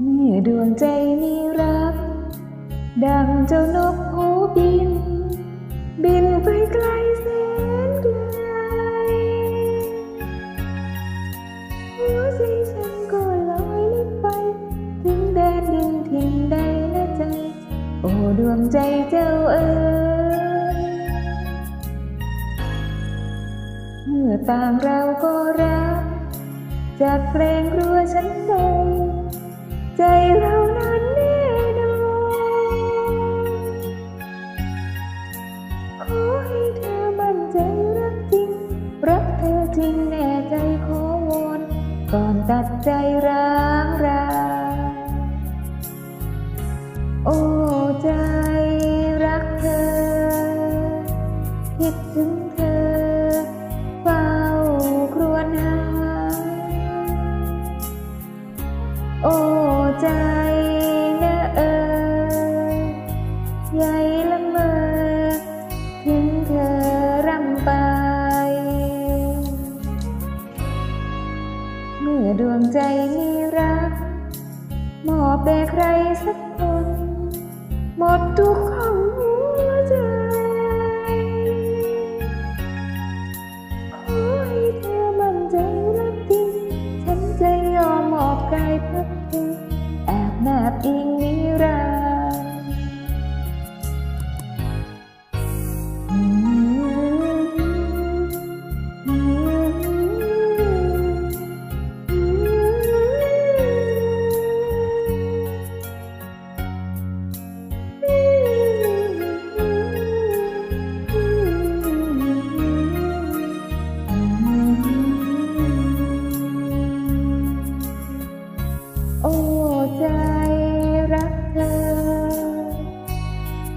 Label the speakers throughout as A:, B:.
A: เมื่อดวงใจมีรัก ดังเจ้านกหูบิน บินไปไกลแสนไกลหัวใจฉันก็ลอยลิบไป ถึงแดนดินถิ่นใดนะใจ โอ้ดวงใจเจ้าเอ๋ยเมื่อต่างเราก็รักจากเพลงรัวฉันใด ใจเรานั้นแน่นอนขอให้เธอมั่นใจรักจริง รักเธอจริงแน่ใจขอวอนก่อนตัดใจร้างราโอ้ใจรักเธอคิดถึง ใจนะเอ่ยใหญ่ละเมอถึงเธอรำไป เมื่อดวงใจมีรัก มอบแด่ใครสักคน หมดทุก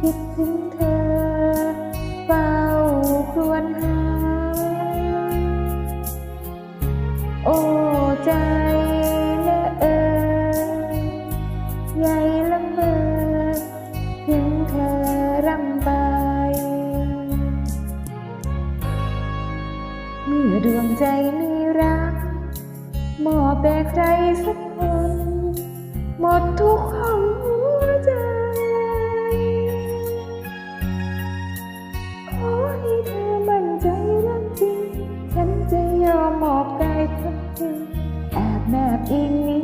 A: คิดถึงเธอเฝ้าครวญหา โอ้ใจนะเอ่ยใหญ่ละเมอถึงเธอรำไป เมื่อดวงใจมีรักมอบแด่ใครสักคน map in